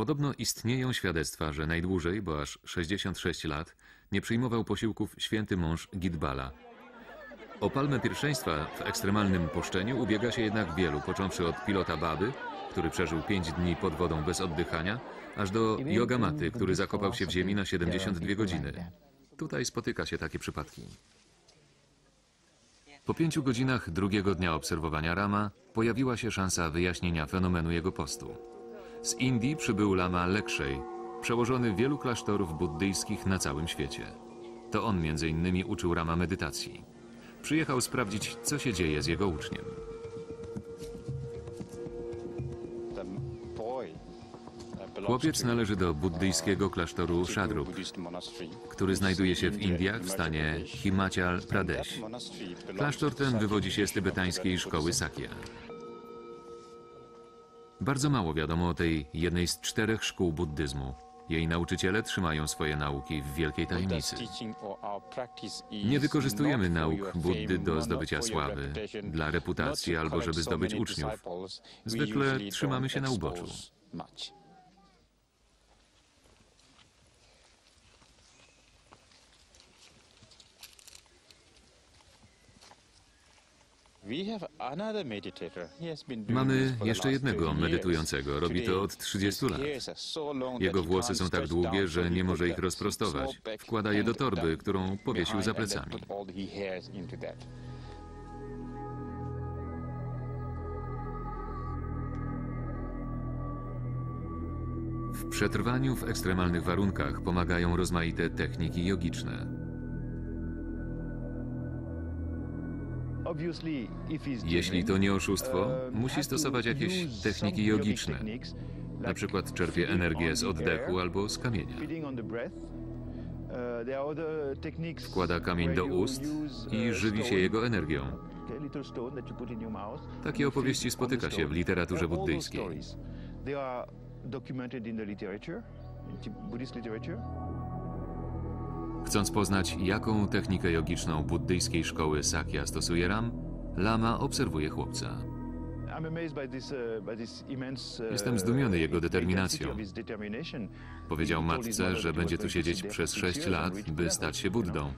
Podobno istnieją świadectwa, że najdłużej, bo aż 66 lat, nie przyjmował posiłków święty mąż Gidbala. O palmę pierwszeństwa w ekstremalnym poszczeniu ubiega się jednak wielu, począwszy od pilota Baby, który przeżył 5 dni pod wodą bez oddychania, aż do Jogamaty, który zakopał się w ziemi na 72 godziny. Tutaj spotyka się takie przypadki. Po pięciu godzinach drugiego dnia obserwowania Rama pojawiła się szansa wyjaśnienia fenomenu jego postu. Z Indii przybył lama Lekshej, przełożony wielu klasztorów buddyjskich na całym świecie. To on między innymi uczył Rama medytacji. Przyjechał sprawdzić, co się dzieje z jego uczniem. Chłopiec należy do buddyjskiego klasztoru Shadrup, który znajduje się w Indiach w stanie Himachal Pradesh. Klasztor ten wywodzi się z tybetańskiej szkoły Sakya. Bardzo mało wiadomo o tej jednej z czterech szkół buddyzmu. Jej nauczyciele trzymają swoje nauki w wielkiej tajemnicy. Nie wykorzystujemy nauk Buddy do zdobycia sławy, dla reputacji albo żeby zdobyć uczniów. Zwykle trzymamy się na uboczu. Mamy jeszcze jednego medytującego. Robi to od 30 lat. Jego włosy są tak długie, że nie może ich rozprostować. Wkłada je do torby, którą powiesił za plecami. W przetrwaniu w ekstremalnych warunkach pomagają rozmaite techniki jogiczne. Jeśli to nie oszustwo, musi stosować jakieś techniki jogiczne. Na przykład czerpie energię z oddechu albo z kamienia. Wkłada kamień do ust i żywi się jego energią. Takie opowieści spotyka się w literaturze buddyjskiej. Chcąc poznać, jaką technikę jogiczną buddyjskiej szkoły Sakya stosuje Ram, Lama obserwuje chłopca. Jestem zdumiony jego determinacją. Powiedział matce, że będzie tu siedzieć przez sześć lat, by stać się Buddą.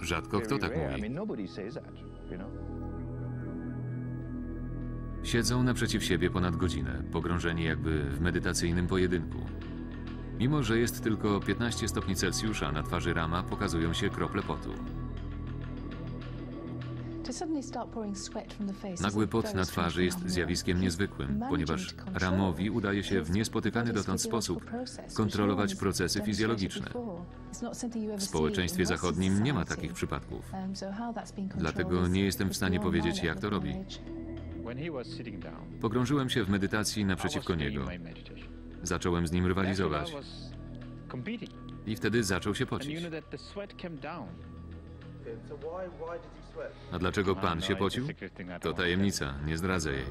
Rzadko kto tak mówi. Siedzą naprzeciw siebie ponad godzinę, pogrążeni jakby w medytacyjnym pojedynku. Mimo, że jest tylko 15 stopni Celsjusza, na twarzy Rama pokazują się krople potu. Nagły pot na twarzy jest zjawiskiem niezwykłym, ponieważ Ramowi udaje się w niespotykany dotąd sposób kontrolować procesy fizjologiczne. W społeczeństwie zachodnim nie ma takich przypadków. Dlatego nie jestem w stanie powiedzieć, jak to robi. Pogrążyłem się w medytacji naprzeciwko niego. Zacząłem z nim rywalizować. I wtedy zaczął się pocić. A dlaczego pan się pocił? To tajemnica, nie zdradzę jej.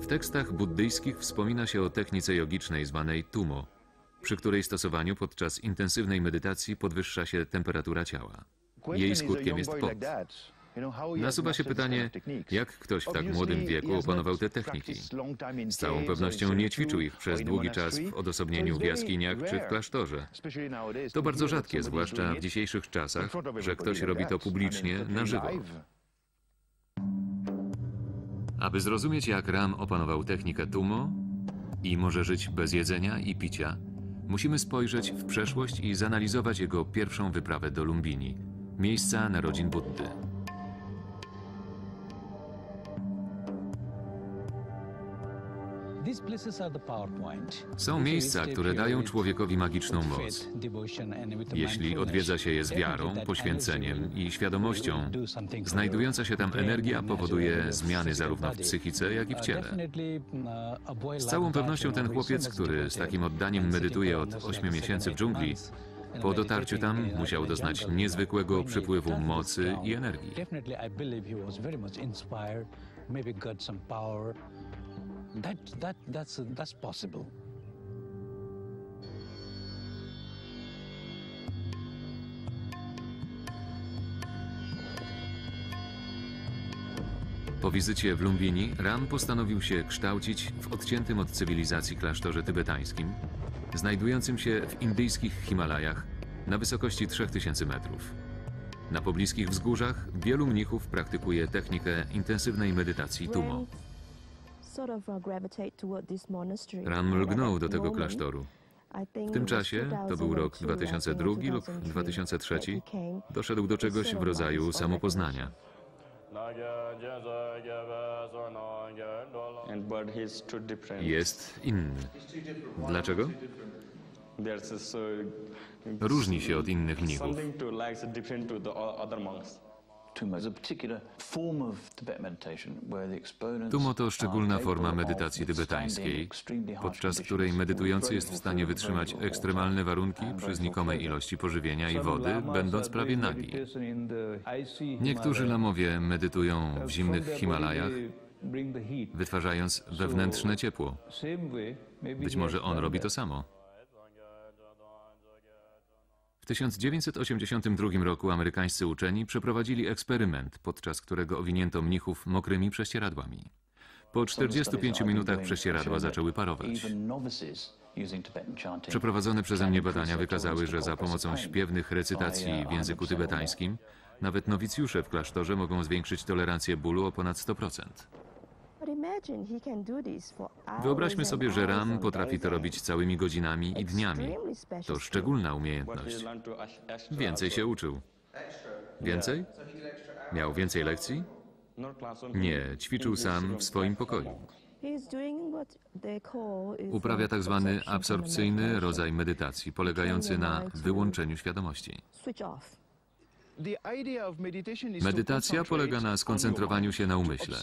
W tekstach buddyjskich wspomina się o technice jogicznej zwanej tumo, przy której stosowaniu podczas intensywnej medytacji podwyższa się temperatura ciała. Jej skutkiem jest pot. Nasuwa się pytanie, jak ktoś w tak młodym wieku opanował te techniki. Z całą pewnością nie ćwiczył ich przez długi czas w odosobnieniu w jaskiniach czy w klasztorze. To bardzo rzadkie, zwłaszcza w dzisiejszych czasach, że ktoś robi to publicznie, na żywo. Aby zrozumieć, jak Ram opanował technikę Tumo i może żyć bez jedzenia i picia, musimy spojrzeć w przeszłość i zanalizować jego pierwszą wyprawę do Lumbini, miejsca narodzin Buddy. Są miejsca, które dają człowiekowi magiczną moc. Jeśli odwiedza się je z wiarą, poświęceniem i świadomością, znajdująca się tam energia powoduje zmiany zarówno w psychice, jak i w ciele. Z całą pewnością ten chłopiec, który z takim oddaniem medytuje od 8 miesięcy w dżungli, po dotarciu tam musiał doznać niezwykłego przypływu mocy i energii. That that that's that's possible Po wizycie w Lumbini Ram postanowił się kształcić w odciętym od cywilizacji klasztorze tybetańskim, znajdującym się w indyjskich Himalajach na wysokości 3000 metrów. Na pobliskich wzgórzach wielu mnichów praktykuje technikę intensywnej medytacji tumo. Ram lgnął do tego klasztoru. W tym czasie, to był rok 2002 lub 2003, Doszedł do czegoś w rodzaju samopoznania. Jest inny. Dlaczego? Uh, Różni się od innych mnichów. Tumo to szczególna forma medytacji tybetańskiej, podczas której medytujący jest w stanie wytrzymać ekstremalne warunki przy znikomej ilości pożywienia i wody, będąc prawie nagi. Niektórzy lamowie medytują w zimnych Himalajach, wytwarzając wewnętrzne ciepło. Być może on robi to samo. W 1982 roku amerykańscy uczeni przeprowadzili eksperyment, podczas którego owinięto mnichów mokrymi prześcieradłami. Po 45 minutach prześcieradła zaczęły parować. Przeprowadzone przeze mnie badania wykazały, że za pomocą śpiewnych recytacji w języku tybetańskim nawet nowicjusze w klasztorze mogą zwiększyć tolerancję bólu o ponad 100%. Wyobraźmy sobie, że Ram potrafi to robić całymi godzinami i dniami. To szczególna umiejętność. Więcej się uczył. Więcej? Miał więcej lekcji? Nie, ćwiczył sam w swoim pokoju. Uprawia tak zwany absorpcyjny rodzaj medytacji, polegający na wyłączeniu świadomości. Medytacja polega na skoncentrowaniu się na umyśle,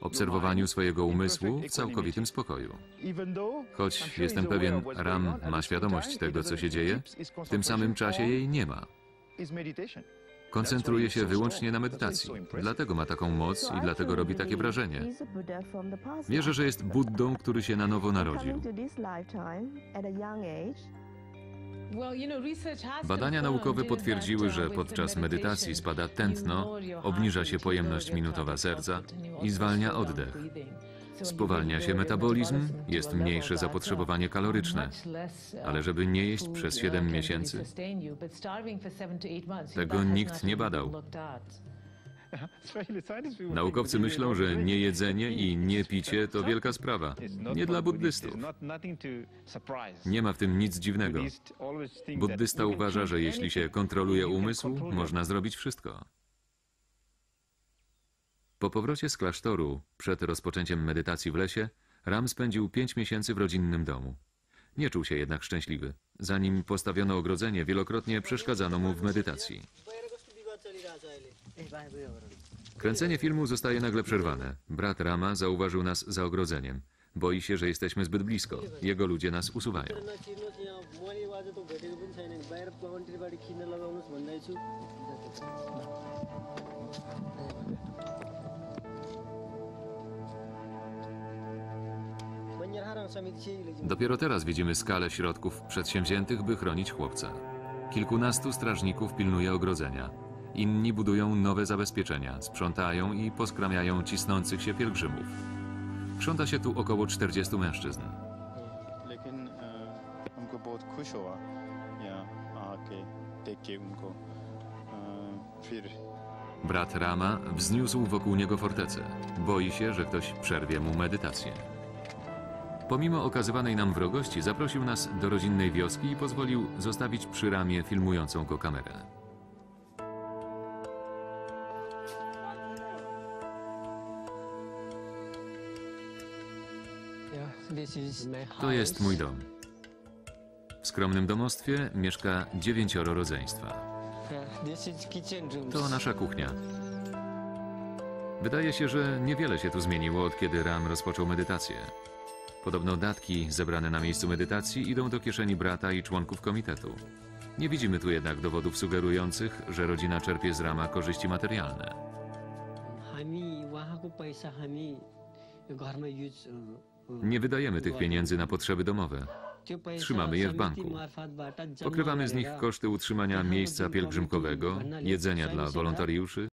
obserwowaniu swojego umysłu w całkowitym spokoju. Choć jestem pewien, Ram ma świadomość tego, co się dzieje, w tym samym czasie jej nie ma. Koncentruje się wyłącznie na medytacji. Dlatego ma taką moc i dlatego robi takie wrażenie. Wierzę, że jest Buddą, który się na nowo narodził. Badania naukowe potwierdziły, że podczas medytacji spada tętno, obniża się pojemność minutowa serca i zwalnia oddech. Spowalnia się metabolizm, jest mniejsze zapotrzebowanie kaloryczne. Ale żeby nie jeść przez 7 miesięcy, tego nikt nie badał. Naukowcy myślą, że niejedzenie i niepicie to wielka sprawa. Nie dla buddystów. Nie ma w tym nic dziwnego. Buddysta uważa, że jeśli się kontroluje umysł, można zrobić wszystko. Po powrocie z klasztoru, przed rozpoczęciem medytacji w lesie, Ram spędził pięć miesięcy w rodzinnym domu. Nie czuł się jednak szczęśliwy. Zanim postawiono ogrodzenie, wielokrotnie przeszkadzano mu w medytacji. Kręcenie filmu zostaje nagle przerwane. Brat Rama zauważył nas za ogrodzeniem. Boi się, że jesteśmy zbyt blisko. Jego ludzie nas usuwają. Dopiero teraz widzimy skalę środków przedsięwziętych, by chronić chłopca. Kilkunastu strażników pilnuje ogrodzenia. Inni budują nowe zabezpieczenia, sprzątają i poskramiają cisnących się pielgrzymów. Krząta się tu około 40 mężczyzn. Brat Rama wzniósł wokół niego fortecę. Boi się, że ktoś przerwie mu medytację. Pomimo okazywanej nam wrogości zaprosił nas do rodzinnej wioski i pozwolił zostawić przy ramie filmującą go kamerę. To jest mój dom. W skromnym domostwie mieszka dziewięcioro rodzeństwa. To nasza kuchnia. Wydaje się, że niewiele się tu zmieniło od kiedy Ram rozpoczął medytację. Podobno datki zebrane na miejscu medytacji idą do kieszeni brata i członków komitetu. Nie widzimy tu jednak dowodów sugerujących, że rodzina czerpie z Rama korzyści materialne. Nie wydajemy tych pieniędzy na potrzeby domowe. Trzymamy je w banku. Pokrywamy z nich koszty utrzymania miejsca pielgrzymkowego, jedzenia dla wolontariuszy,